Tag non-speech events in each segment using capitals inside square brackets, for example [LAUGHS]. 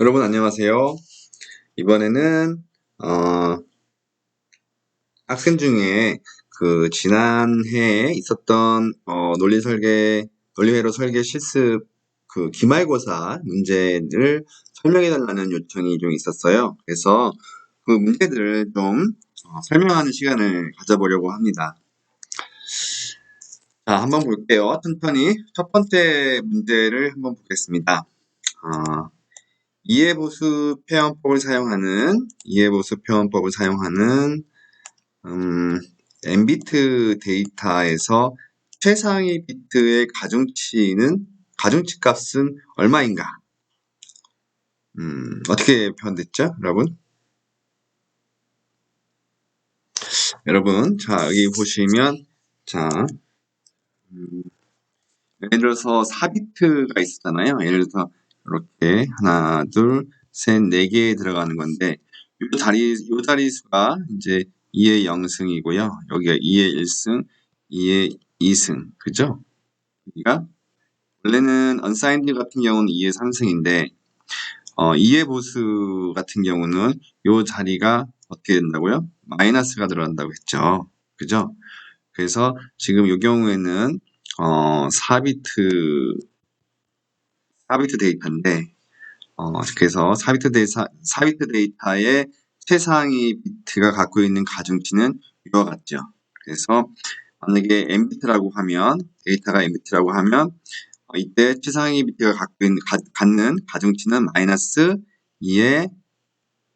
여러분 안녕하세요. 이번에는 어, 학생 중에 그 지난해에 있었던 어, 논리 설계 논리회로 설계 실습 그 기말고사 문제를 설명해 달라는 요청이 좀 있었어요. 그래서 그 문제들을 좀 어, 설명하는 시간을 가져보려고 합니다. 자, 한번 볼게요. 천천히 첫 번째 문제를 한번 보겠습니다. 어, 이해보수 표현법을 사용하는 이해보수 표현법을 사용하는 음, n비트 데이터에서 최상위 비트의 가중치는 가중치 값은 얼마인가? 음, 어떻게 표현됐죠, 여러분? 여러분, 자 여기 보시면 자 음, 예를 들어서 4비트가 있었잖아요. 예를 들어서 이렇게 하나, 둘, 셋, 네 개 들어가는 건데 요 자리 요 자리수가 이제 2의 0승이고요. 여기가 2의 1승, 2의 2승. 그죠? 여기가 원래는 unsigned 같은 경우는 2의 3승인데 어, 2의 보수 같은 경우는 요 자리가 어떻게 된다고요? 마이너스가 들어간다고 했죠. 그죠? 그래서 지금 요 경우에는 어, 4비트 4비트 데이터인데 어, 그래서 4비트, 데이터, 4비트 데이터의 최상위 비트가 갖고 있는 가중치는 이와 같죠. 그래서 만약에 n비트라고 하면 데이터가 n비트라고 하면 어, 이때 최상위 비트가 갖고 있는 가, 갖는 가중치는 마이너스 2의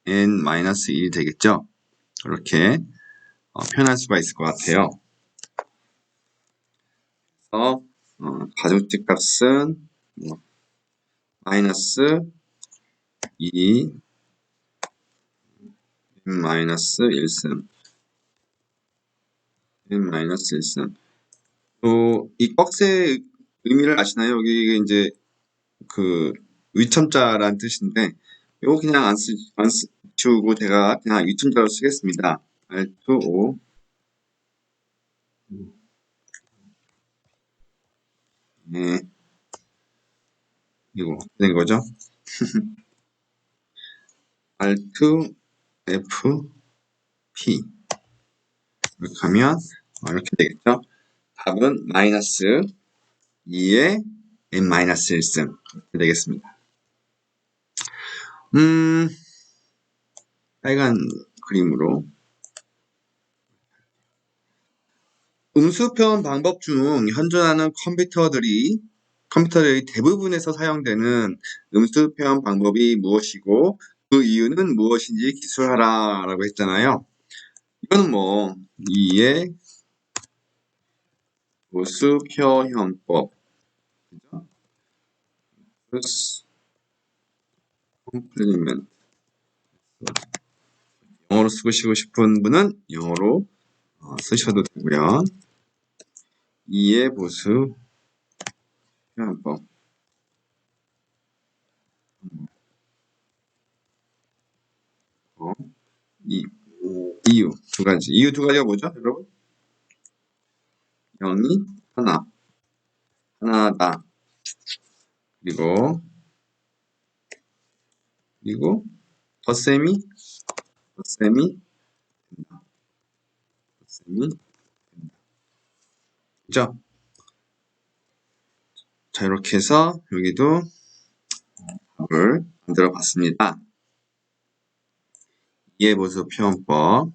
n 마이너스 1이 되겠죠. 이렇게 어, 표현할 수가 있을 것 같아요. 그래서 어, 가중치 값은 뭐, 마이너스 2 마이너스 1승 n 마이너스 1승 어, 이 꺽쇠의 의미를 아시나요? 여기 이제 그 위첨자라는 뜻인데 이거 그냥 안, 쓰, 안 쓰, 치우고 제가 그냥 위첨자로 쓰겠습니다. R2O 네. 이거 된 거죠? [LAUGHS] R2 F P 이렇게 하면 이렇게 되겠죠? 답은 마이너스 2의 n 마이너스 1승 이렇게 되겠습니다. 음, 빨간 그림으로 음수 표현 방법 중 현존하는 컴퓨터들이 컴퓨터의 대부분에서 사용되는 음수 표현 방법이 무엇이고 그 이유는 무엇인지 기술하라 라고 했잖아요. 이거는 뭐 2의 음수 표현법 그죠? 컴플리멘트 영어로 쓰시고 싶은 분은 영어로 어, 쓰셔도 되고요. 2의 보수 표현법 어, 이, 이유 두 가지. 이유 두 가지가 뭐죠 여러분? 0이 하나. 하나다. 그리고 그리고 덧셈이 덧셈이 된다. 덧셈이 된다. 그죠? 자, 이렇게 해서 여기도 답을 만들어 봤습니다. 이해보수 표현법.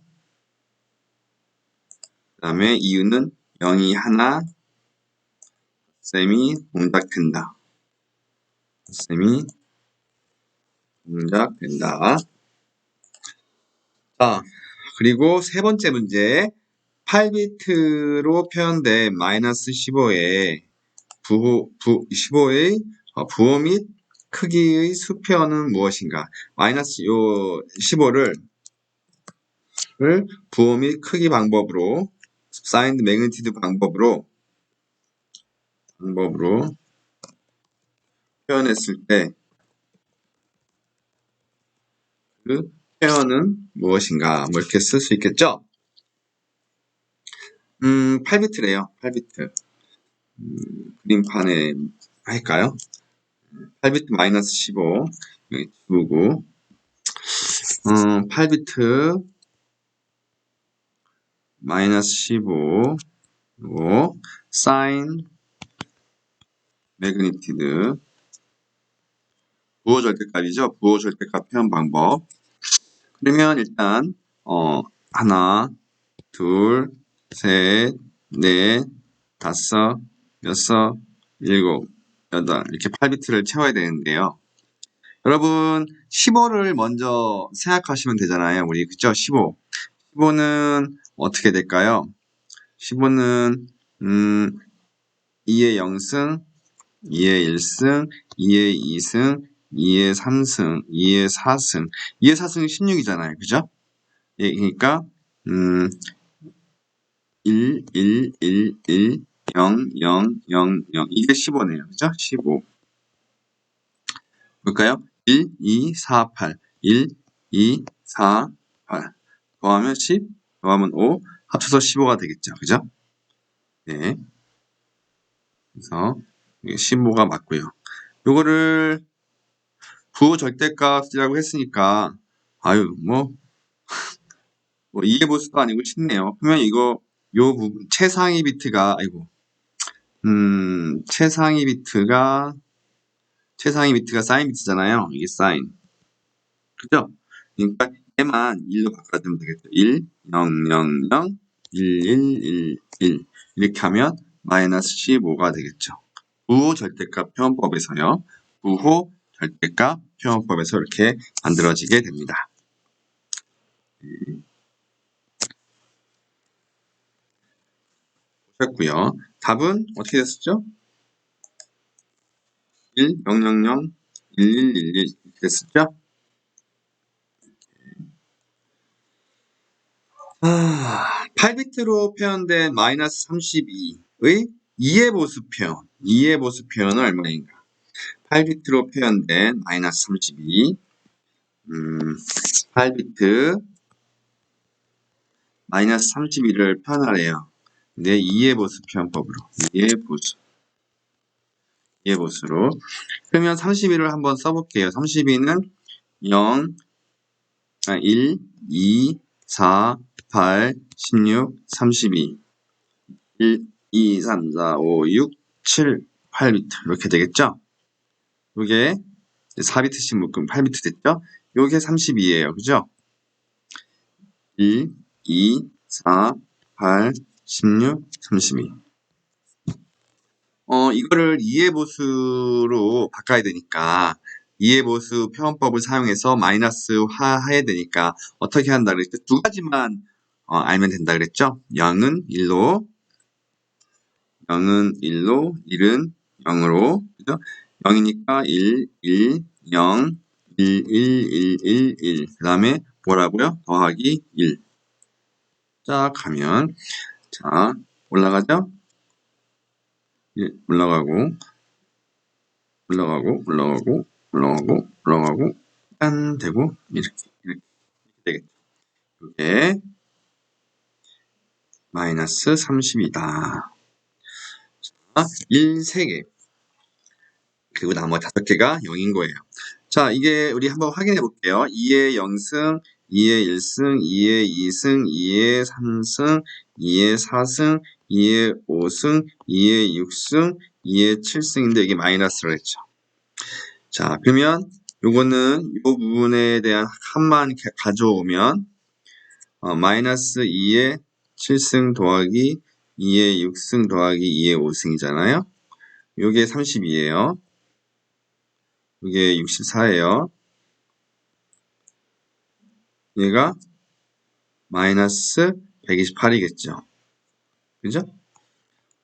그 다음에 이유는 0이 하나, 쌤이 동작된다. 쌤이 동작된다. 자, 그리고 세 번째 문제. 8비트로 표현된 마이너스 15에 부, 부, 15의 어, 부호 및 크기의 수표는 무엇인가? 마이너스 요 15를 부호 및 크기 방법으로 사인드 매그니티드 방법으로 방법으로 표현했을 때 그 표현은 무엇인가? 뭐 이렇게 쓸 수 있겠죠? 음, 8비트래요. 8비트. 음, 그림판에 할까요? 8비트 마이너스 15 여기 두고 음, 8비트 마이너스 15 그리고 사인 매그니티드 부호 절대값이죠. 부호 절대값 표현 방법. 그러면 일단 어 하나, 둘, 셋, 넷, 다섯, 여섯, 일곱, 여덟 이렇게 8비트를 채워야 되는데요. 여러분 15를 먼저 생각하시면 되잖아요. 우리 그죠? 15. 15는 어떻게 될까요? 15는 음 2의 0승, 2의 1승, 2의 2승, 2의 3승, 2의 4승. 2의 4승이 16이잖아요. 그죠? 예, 그러니까 음 1, 1, 1, 1, 0, 0, 0, 0. 이게 15네요. 그죠? 15. 볼까요? 1, 2, 4, 8. 1, 2, 4, 8. 더하면 10, 더하면 5. 합쳐서 15가 되겠죠. 그죠? 네. 그래서 15가 맞고요. 요거를 부호 절대값이라고 했으니까 아유 뭐, [LAUGHS] 뭐 이해보수도 아니고 쉽네요. 그러면 이거 요 부분 최상위 비트가 아이고 음 최상위 비트가 최상위 비트가 사인 비트잖아요. 이게 사인 그죠? 그러니까 얘만 1로 바꿔주면 되겠죠. 1, 0, 0, 0, 1, 1, 1, 1 이렇게 하면 마이너스 15가 되겠죠. 부호 절대값 표현법에서요. 부호 절대값 표현법에서 이렇게 만들어지게 됩니다. 보셨고요. 답은 어떻게 됐었죠? 1, 0, 0, 0, 1, 1, 1, 1 이렇게 됐었죠? 아, 8비트로 표현된 마이너스 32의 2의 보수 표현, 2의 보수 표현은 얼마인가? 8비트로 표현된 마이너스 32, 음, 8비트 마이너스 32를 표현하래요. 내 2의 보수 표현법으로 2의 보수 2의 보수로 그러면 32를 한번 써볼게요. 32는 0, 아, 1, 2, 4, 8, 16, 32 1, 2, 3, 4, 5, 6, 7, 8비트 이렇게 되겠죠? 요게 4비트씩 묶으면 8비트 됐죠? 요게 32예요. 그죠? 1, 2, 4, 8, 16, 32. 어, 이거를 이해보수로 바꿔야 되니까 이해보수 표현법을 사용해서 마이너스 화 해야 되니까 어떻게 한다 그랬죠? 두 가지만 어, 알면 된다 그랬죠? 0은 1로 0은 1로 1은 0으로 그죠? 0이니까 1, 1, 0, 1, 1, 1, 1, 1. 그 다음에 뭐라고요? 더하기 1. 쫙 가면 자 올라가죠? 예, 올라가고 올라가고 올라가고 올라가고 올라가고 짠 되고 이렇게 이렇게 되겠죠. 이게 마이너스 30이다. 자, 1 3개 그리고 나머지 다섯 개가 0인 거예요. 자, 이게 우리 한번 확인해 볼게요. 2의 0승, 2의 1승, 2의 2승, 2의 3승, 2의 4승, 2의 5승, 2의 6승, 2의 7승인데 이게 마이너스를 했죠. 자, 그러면 요거는 이 부분에 대한 합만 가져오면 어, 마이너스 2의 7승 더하기 2의 6승 더하기 2의 5승이잖아요. 요게 32예요. 이게 64예요. 얘가 마이너스 128이겠죠. 그죠?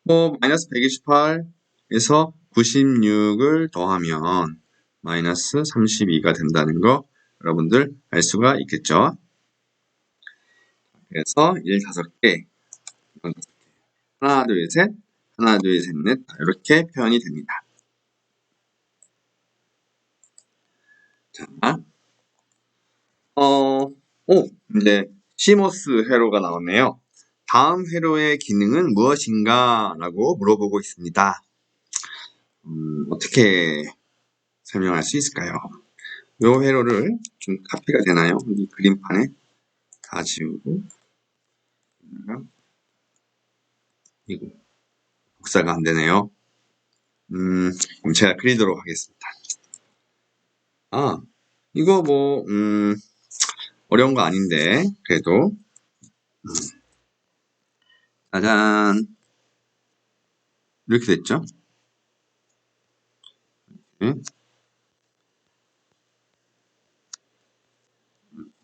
뭐 마이너스 128에서 96을 더하면 마이너스 32가 된다는 거 여러분들 알 수가 있겠죠. 그래서 1 5개 하나 둘 셋 하나 둘 셋 넷 이렇게 표현이 됩니다. 자, 어, 오, 이제 시모스 회로가 나왔네요. 다음 회로의 기능은 무엇인가? 라고 물어보고 있습니다. 음, 어떻게 설명할 수 있을까요? 요 회로를 좀 카피가 되나요? 이 그림판에 다 지우고 이거 복사가 안 되네요. 음, 그럼 제가 그리도록 하겠습니다. 아, 이거 뭐, 음, 어려운 거 아닌데, 그래도. 음. 짜잔. 이렇게 됐죠? 이렇게.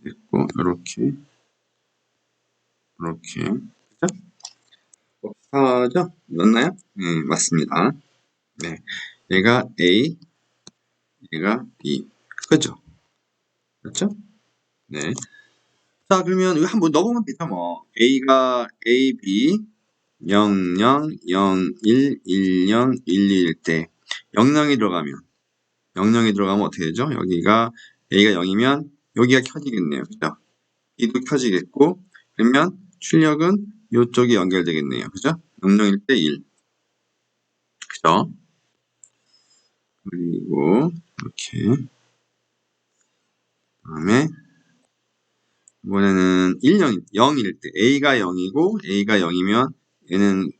됐고, 이렇게. 이렇게. 그죠? 복사죠? 맞나요? 네, 맞습니다. 네. 얘가 A, 얘가 B. 그죠? 그렇죠? 네. 자, 그러면 이거 한번 넣어보면 되죠, 뭐. A가 A, B, 0, 0, 0, 1, 1, 0, 1, 1일 때, 0, 0이 들어가면, 0, 0이 들어가면 어떻게 되죠? 여기가 A가 0이면, 여기가 켜지겠네요. 그죠? B도 켜지겠고, 그러면 출력은 이쪽이 연결되겠네요. 그죠? 0, 0일 때 1. 그죠? 그리고, 이렇게. 다음에, 이번에는 1, 0, 0일 때 A가 0이고 A가 0이면 얘는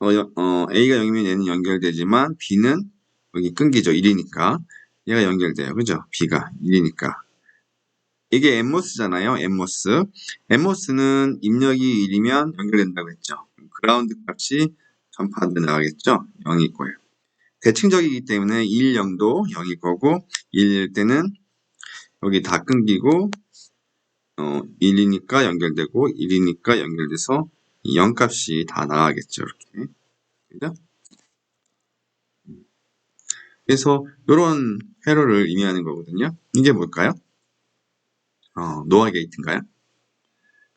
어, 어, A가 0이면 얘는 연결되지만 B는 여기 끊기죠. 1이니까 얘가 연결돼요. 그죠? B가 1이니까 이게 엠모스잖아요. 엠모스 엠모스는 입력이 1이면 연결된다고 했죠. 그라운드 값이 전파돼 나가겠죠. 0일 거예요. 대칭적이기 때문에 1, 0도 0일 거고 1일 때는 여기 다 끊기고 어, 1이니까 연결되고 1이니까 연결돼서 0 값이 다 나가겠죠. 이렇게. 그죠? 그래서 이런 회로를 의미하는 거거든요. 이게 뭘까요? 어, 노아 게이트인가요?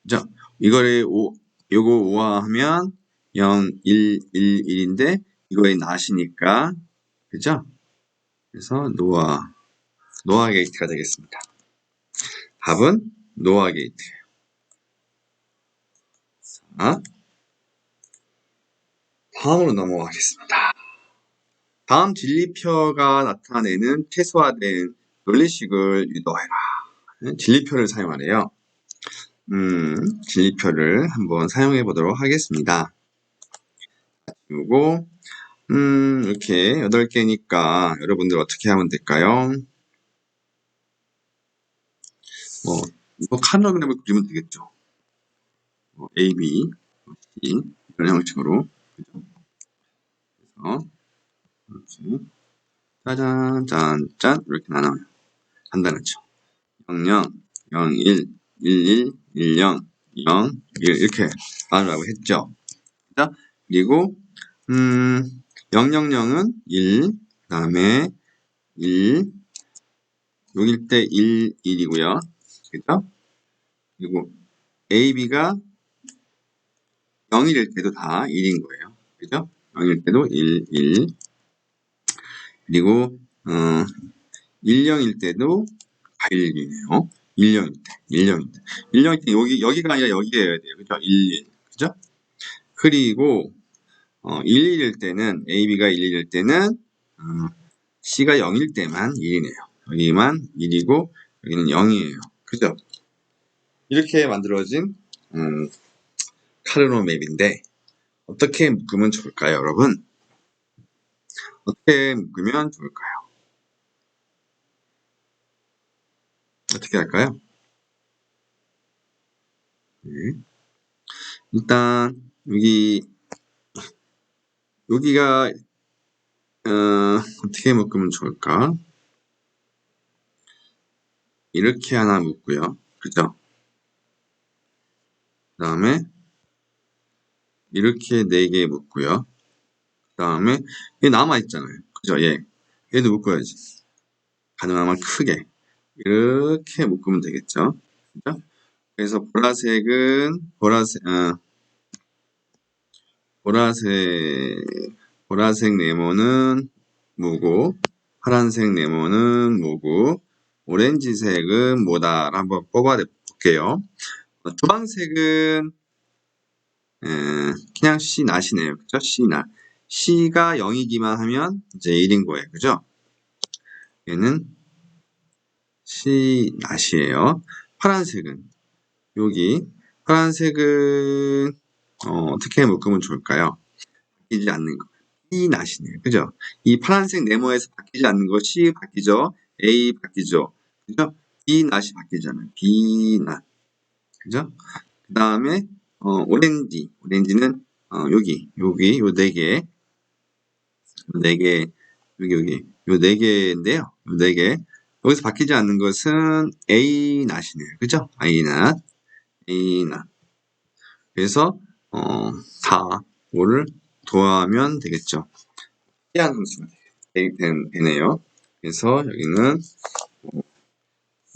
자, 이거를 오, 요거 5화하면 0, 1, 1, 1인데 이거의 낫이니까 그죠? 그래서 노아 노아 게이트가 되겠습니다. 답은 노아 게이트. 자, 다음으로 넘어가겠습니다. 다음 진리표가 나타내는 최소화된 논리식을 유도해라. 진리표를 사용하래요. 음, 진리표를 한번 사용해 보도록 하겠습니다. 그리고 음, 이렇게 8개니까 여러분들 어떻게 하면 될까요? 뭐, 이거 카노그램을 그리면 되겠죠. 뭐 A, B, C 이런 형식으로 그죠? 그래서 이렇게 짜잔, 짠, 짠 이렇게 나눠요. 간단하죠. 0, 0, 0, 1, 1, 1, 1, 0, 0, 1 이렇게 나누라고 했죠. 자, 그리고 음, 0, 0, 0은 1, 그 다음에 1, 6일 때 1, 1이고요. 그죠? 그리고 A, B가 0일일 때도 다 1인 거예요. 그죠? 0일 때도 1, 1. 그리고, 어, 1, 0일 때도 다 1이네요. 1, 0일 때, 1, 0일 때. 1, 0일 때 여기, 여기가 아니라 여기에야 돼요. 그죠? 1, 1. 그죠? 그리고, 어, 1, 1일 때는, A, B가 1, 1일 때는, 어, C가 0일 때만 1이네요. 여기만 1이고, 여기는 0이에요. 그죠? 이렇게 만들어진, 음, 카르노 맵인데 어떻게 묶으면 좋을까요, 여러분? 어떻게 묶으면 좋을까요? 어떻게 할까요? 네. 일단 여기 여기가 어, 어떻게 묶으면 좋을까? 이렇게 하나 묶고요. 그죠? 그 다음에 이렇게 네 개 묶고요. 그 다음에 얘 남아있잖아요. 그죠? 얘. 얘도 묶어야지. 가능하면 크게. 이렇게 묶으면 되겠죠. 그죠? 그래서 보라색은 보라색 어, 보라색 보라색 네모는 무고 파란색 네모는 무고 오렌지색은 뭐다 한번 뽑아 볼게요. 어, 주황색은 에, 그냥 C 낫이네요. 그죠? C 낫. C가 0이기만 하면 이제 1인 거예요. 그죠? 얘는 C 낫이에요. 파란색은 여기 파란색은 어, 떻게 묶으면 좋을까요? 바뀌지 않는 거. B 낫이네요. 그죠? 이 파란색 네모에서 바뀌지 않는 거 C 바뀌죠? A 바뀌죠? 그죠? B 낫이 바뀌잖아요. B 낫. 그죠? 그 다음에 어, 오렌지. 오렌지는 어, 여기, 여기 요 네 개, 네 개, 여기 여기 요 네 개인데요. 요 네 개. 여기서 바뀌지 않는 것은 A 낫이네요. 그죠? A 낫, A 낫. 그래서 어, 다 뭐를 도하면 되겠죠. 희한 함수가 되, 되네요. 그래서 여기는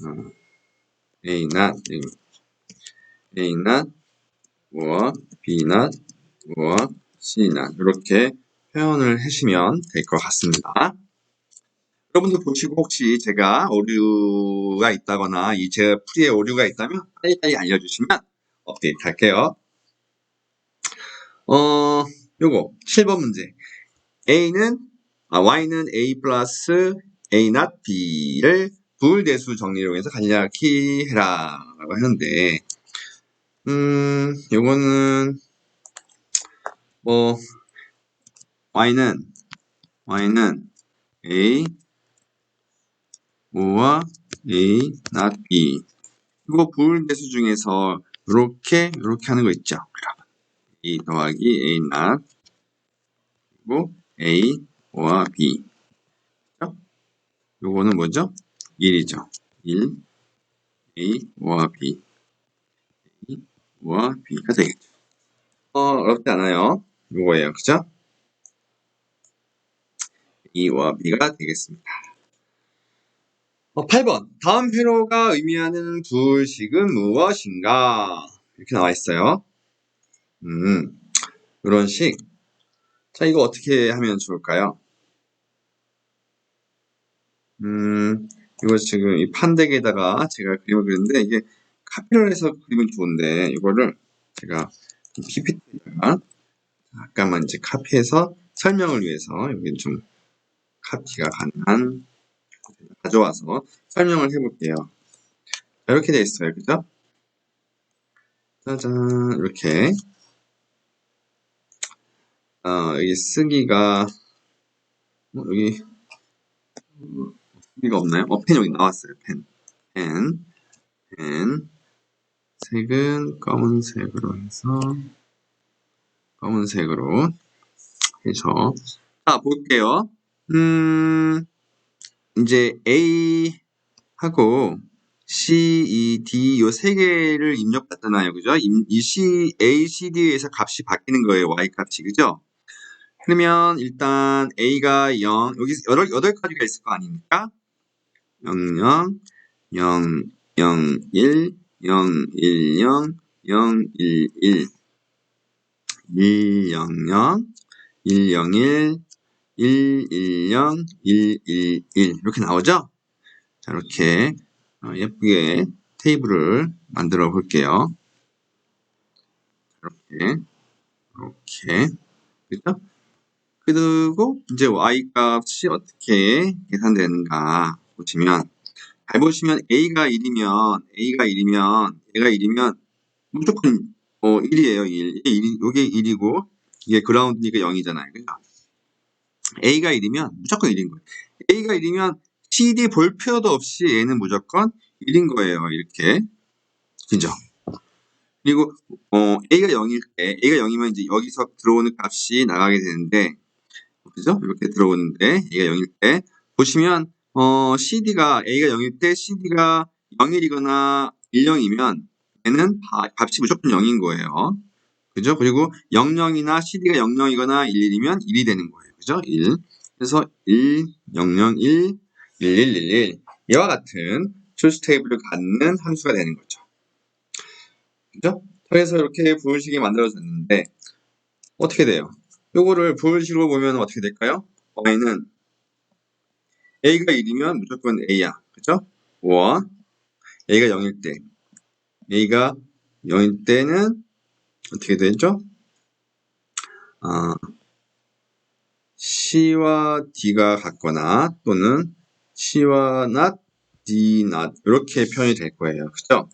어, A 낫, A 낫, 뭐 B 낫, 뭐 C 낫 이렇게 표현을 하시면 될 것 같습니다. 여러분들 보시고 혹시 제가 오류가 있다거나 이 제 풀이에 오류가 있다면 빨리빨리 알려주시면 업데이트 할게요. 어, 요거 7번 문제. A는 아, Y는 A 플러스 A not B를 부울대수 정리로 해서 간략히 해라 라고 하는데 음, 요거는 뭐 Y는 Y는 A 5와 A not B 이거 부울대수 중에서 이렇게 이렇게 하는 거 있죠. A 더하기 A not 그리고 A 와 B 요거는 뭐죠? 1이죠. 1 A 와 B A 와 B가 되겠죠. 어, 어렵지 않아요. 요거예요. 그죠? A와 B가 되겠습니다. 어, 8번. 다음 회로가 의미하는 부식은 무엇인가? 이렇게 나와 있어요. 음, 이런 식. 자, 이거 어떻게 하면 좋을까요? 음, 이거 지금 이 판덱에다가 제가 그림을 그렸는데, 이게 카피를 해서 그리면 좋은데, 이거를 제가 PPT에다가 잠깐만 이제 카피해서 설명을 위해서 여기 좀 카피가 가능한 가져와서 설명을 해볼게요. 이렇게 돼 있어요. 그죠? 짜잔, 이렇게. 어, 여기 쓰기가, 어, 여기, 어, 쓰기가 없나요? 어, 펜 여기 나왔어요. 펜. 펜. 펜. 색은 검은색으로 해서, 검은색으로 해서. 자, 볼게요. 음, 이제 A 하고 C, E, D 요 세 개를 입력받잖아요. 그죠? 이 C, A, C, D에서 값이 바뀌는 거예요. Y 값이. 그죠? 그러면 일단 A가 0, 여기 8, 8가지가 있을 거 아닙니까? 0, 0, 0, 0, 1, 0, 1, 0, 0, 1, 1, 1, 0, 0, 1, 0, 1, 1, 1, 0, 1, 1, 1 이렇게 나오죠? 자 이렇게 어, 예쁘게 테이블을 만들어 볼게요. 이렇게 이렇게 그죠? 그리고 이제 y 값이 어떻게 계산되는가 보시면 잘 보시면 a가 1이면 a가 1이면 얘가 1이면 무조건 어 1이에요 1. 이게 1 이게 1이고 이게 그라운드니까 0이잖아요. 그죠? a가 1이면 무조건 1인 거예요. a가 1이면 cd 볼 필요도 없이 얘는 무조건 1인 거예요. 이렇게. 그죠? 그리고 어, a가 0일 때 a가 0이면 이제 여기서 들어오는 값이 나가게 되는데 그죠? 이렇게 들어오는데 a가 0일 때 보시면 어, cd가 a가 0일 때 cd가 0일이거나 10이면 얘는 값이 무조건 0인 거예요. 그죠? 그리고 00이나 cd가 00이거나 11이면 1이 되는 거예요. 그죠? 1. 그래서 1, 00, 1, 1111 이와 같은 truth 테이블을 갖는 함수가 되는 거죠. 그죠? 그래서 이렇게 부울식이 만들어졌는데 어떻게 돼요? 요거를 부울식으로 보면 어떻게 될까요? y는 a가 1이면 무조건 a야. 그죠? 5와 a가 0일 때 a가 0일 때는 어떻게 되죠? 아, C와 D가 같거나 또는 C와 not, D not 이렇게 표현이 될 거예요. 그죠?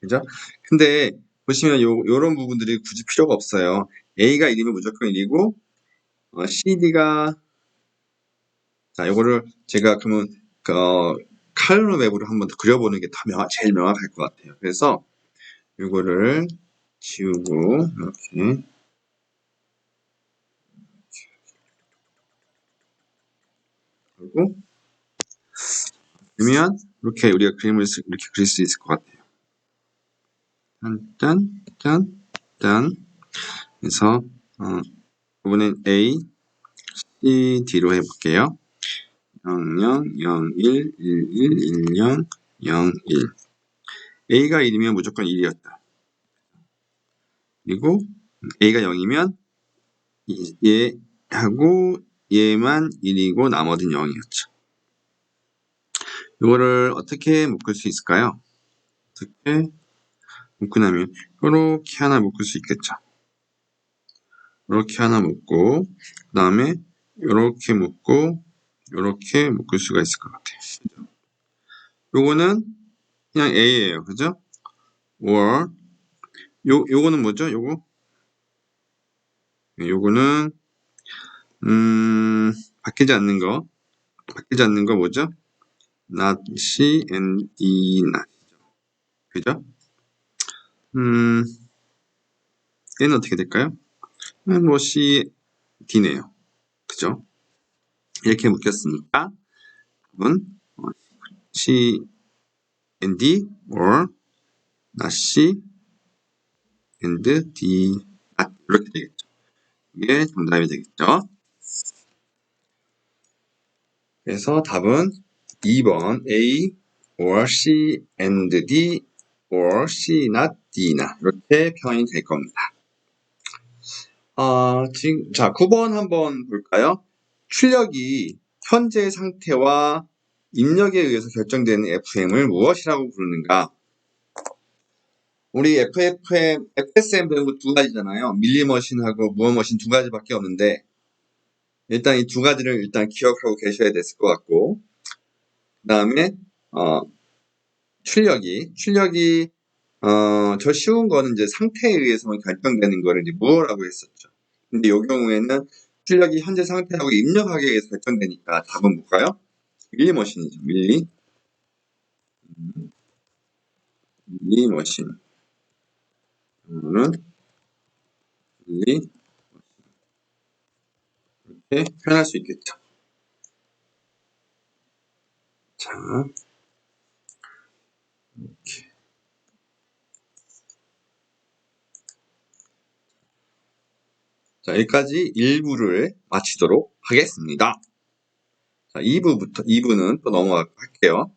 그죠? 근데 보시면 요, 요런 부분들이 굳이 필요가 없어요. A가 1이면 무조건 1이고 어, CD가 자 요거를 제가 그러면 어, 칼로 맵으로 한번 더 그려보는 게 더 명확, 제일 명확할 것 같아요. 그래서 요거를 지우고 이렇게 그러면 이렇게 우리가 그림을 쓰- 이렇게 그릴 수 있을 것 같아요. 딴, 딴, 딴. 그래서, 어, 이번엔 A, C, D로 해볼게요. 0, 0, 0, 1, 1, 1, 1, 0, 0, 1. A가 1이면 무조건 1이었다. 그리고 A가 0이면 얘하고 얘만 1이고 나머지는 0이었죠. 이거를 어떻게 묶을 수 있을까요? 어떻게 묶고 나면 이렇게 하나 묶을 수 있겠죠. 이렇게 하나 묶고 그 다음에 이렇게 묶고 이렇게 묶을 수가 있을 것 같아요. 요거는 그냥 A예요. 그죠? or 요 요거는 뭐죠? 요거 네, 요거는 음 바뀌지 않는 거 바뀌지 않는 거 뭐죠? not C and D not 그죠? 음 얘는 어떻게 될까요? 음, 뭐 C, D네요. 그죠? 이렇게 묶였으니까 답은 어, C and D or not C and D not 이렇게 되겠죠. 이게 정답이 되겠죠. 그래서 답은 2번 A or C and D or C not D not 이렇게 표현이 될 겁니다. 아, 지금 자 9번 한번 볼까요? 출력이 현재 상태와 입력에 의해서 결정되는 FM을 무엇이라고 부르는가? 우리 FFM, FSM 배운 거 두 가지잖아요. 밀리머신하고 무어머신 두 가지밖에 없는데 일단 이 두 가지를 일단 기억하고 계셔야 됐을 것 같고 그 다음에 어, 출력이 출력이 어, 저 쉬운 거는 이제 상태에 의해서만 결정되는 거를 이제 무어라고 했었죠. 근데 이 경우에는 출력이 현재 상태하고 입력하기에 의해서 결정되니까 답은 뭘까요? 밀리 머신이죠. 밀리 음, 밀리 머신 이거는 밀리 이렇게 표현할 수 있겠죠. 자, 이렇게. 자, 여기까지 1부를 마치도록 하겠습니다. 자, 2부부터, 2부는 또 넘어갈게요.